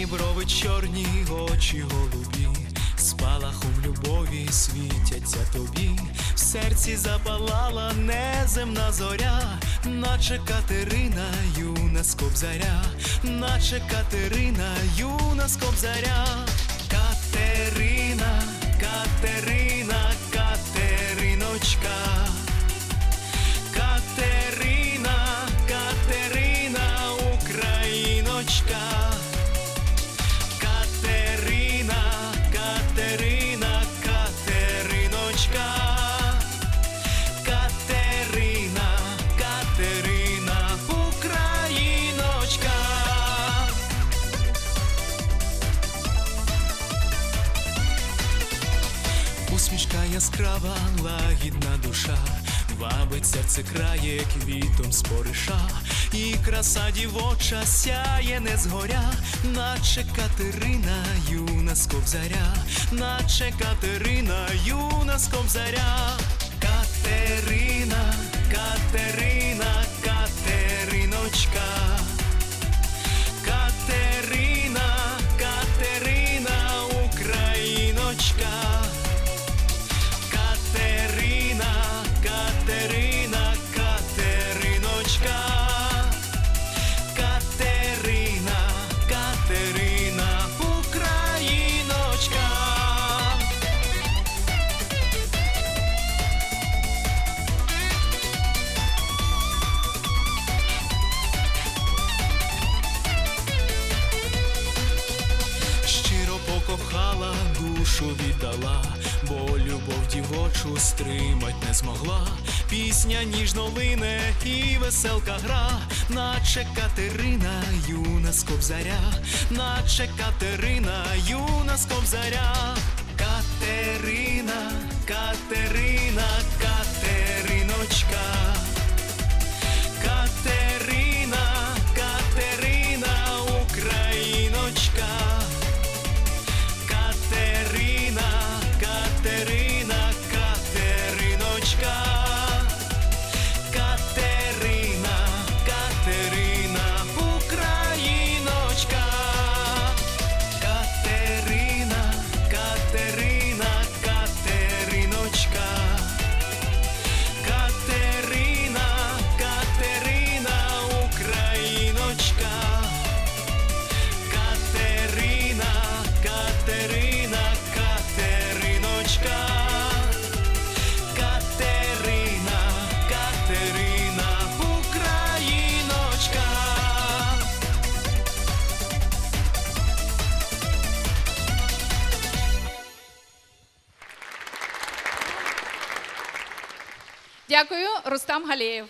В брови чорні, очі голубі, спалахом любові світяться тобі. В серці запалала неземна зоря, наче Катерина, юна скобзаря, наче Катерина, юна з Усмішка яскрава, лагідна душа, вабить серце крає квітом спориша, і краса дівоча сяє не згоря, наче Катерина, юна з кобзаря, наче Катерина, юна з кобзаря. Катерина, Катерина, покохала, душу віддала, бо любов дівочу стримать не змогла. Пісня ніжно лине і веселка гра, наче Катерина, юна скобзаря, наче Катерина, юна скобзаря, кобзаря. Катерина, Катерина, Дякую, Рустам Галєєв.